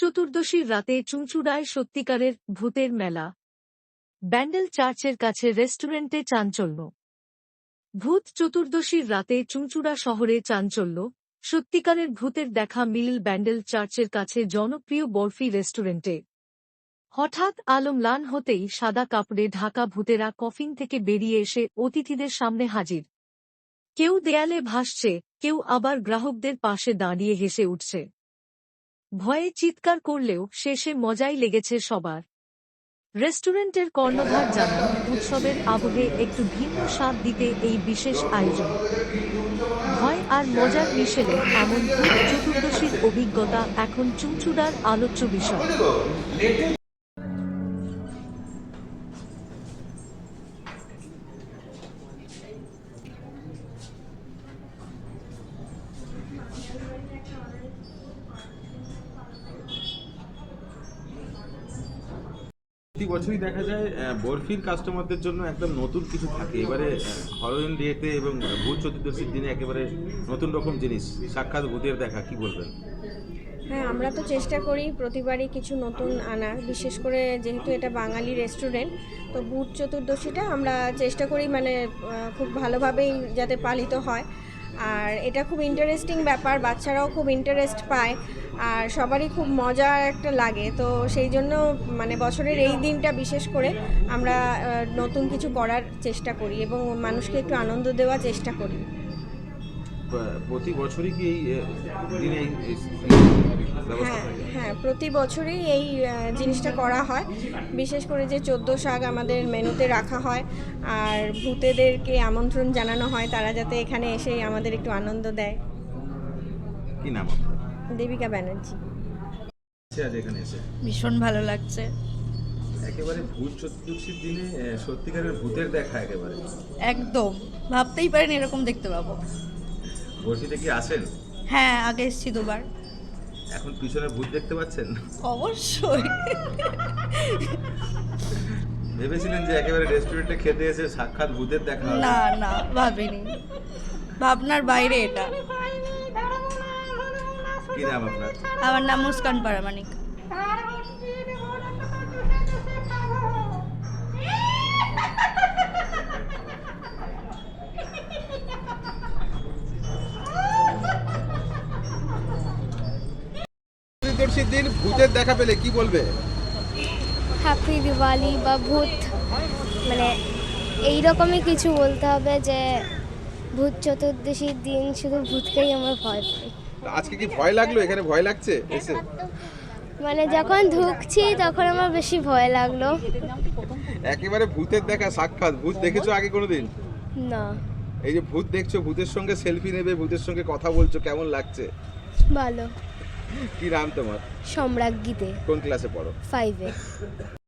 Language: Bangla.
চতুর্দশীর রাতে চুঁচুড়ায় সত্যিকারের ভূতের মেলা। ব্যান্ডেল চার্চের কাছে রেস্টুরেন্টে চাঞ্চল্য। ভূত চতুর্দশীর রাতে চুঁচুড়া শহরে চাঞ্চল্য। সত্যিকারের ভূতের দেখা মিল ব্যান্ডেল চার্চের কাছে জনপ্রিয় বরফি রেস্টুরেন্টে। হঠাৎ আলম লান হতেই সাদা কাপড়ে ঢাকা ভূতেরা কফিন থেকে বেরিয়ে এসে অতিথিদের সামনে হাজির। কেউ দেয়ালে ভাসছে, কেউ আবার গ্রাহকদের পাশে দাঁড়িয়ে হেসে উঠছে। ভয়ে চিৎকার করলেও শেষে মজাই লেগেছে সবার। রেস্টুরেন্টের কর্ণধার জানান, উৎসবের আবহে একটু ভিন্ন স্বাদ দিতে এই বিশেষ আয়োজন। ভয় আর মজার মিশেলে এমন চতুর্দশীর অভিজ্ঞতা এখন চুঁচুড়ার আলোচ্য বিষয়। প্রতি বছরই দেখা যায় বরফির কাস্টমারদের জন্য একদম নতুন কিছু থাকে। এবারে হরোইন ডেতে এবং ভূত চতুর্দশীর দিনে একেবারে নতুন রকম জিনিস। সাক্ষাৎ ভূতের দেখা, কি বলবেন? হ্যাঁ আমরা তো চেষ্টা করি প্রতিবারই কিছু নতুন আনার বিশেষ করে যেহেতু এটা বাঙালি রেস্টুরেন্ট তো বুট চতুর্দশীটা আমরা চেষ্টা করি মানে খুব ভালোভাবেই যাতে পালিত হয়। আর এটা খুব ইন্টারেস্টিং ব্যাপার, বাচ্চারাও খুব ইন্টারেস্ট পায় আর সবারই খুব মজা একটা লাগে। তো সেই জন্য মানে বছরের এই দিনটা বিশেষ করে আমরা নতুন কিছু করার চেষ্টা করি এবং মানুষকে একটু আনন্দ দেওয়ার চেষ্টা করি। প্রতি বছরই কি এই দিনে এই হ্যাঁ হ্যাঁ প্রতি বছরই এই জিনিসটা করা হয়। বিশেষ করে যে চোদ্দ শাক আমাদের মেনুতে রাখা হয় আর ভূতেদেরকে আমন্ত্রণ জানানো হয় তারা যাতে এখানে এসে আমাদের একটু আনন্দ দেয়। কি নাম দেবিকা ব্যানার্জি। আজ এখানে এসে? ভীষণ ভালো লাগছে। একেবারে ভূত চতুর্দশীর দিনে সত্যিকারের ভূতের দেখা একেবারে। একদম। ভাবতেই পারেন এরকম দেখতে পাবো। বরফিতে কি আসেন হ্যাঁ আগে এসেছি দুবার। এখন পিছনে ভূত দেখতে পাচ্ছেন? অবশ্যই। ভেবেছিলেন যে একেবারে রেস্টুরেন্টে খেতে এসে সাক্ষাৎ ভূতের দেখা হবে? না না ভাবিনি। ভাবনার বাইরে এটা। কি নাম আপনার? আমার নাম মুস্কান পারামানিক। চতুর্দশীর দিন ভূতের দেখা পেলে কি বলবে? হ্যাপি দিওয়ালি বা ভূত মানে এই রকমই কিছু বলতে হবে যে ভূত চতুর্দশীর দিন শুধু ভূতকেই আমার ভয় পাই। আজকে কি ভয় লাগল? এখানে ভয় লাগছে? এসে? মানে যখন ঢুকছি তখন আমার বেশি ভয় লাগল। একেবারে ভূতের দেখা সাক্ষাৎ। ভূত দেখেছ আগে কোনোদিন? না। এই যে ভূত দেখছ ভূতের সঙ্গে সেলফি নেবে ভূতের সঙ্গে কথা বলছো কেমন লাগছে? ভালো। কি নাম তোমার? সম্রাজ্ঞীতে। কোন ক্লাসে পড়ো? ফাইভে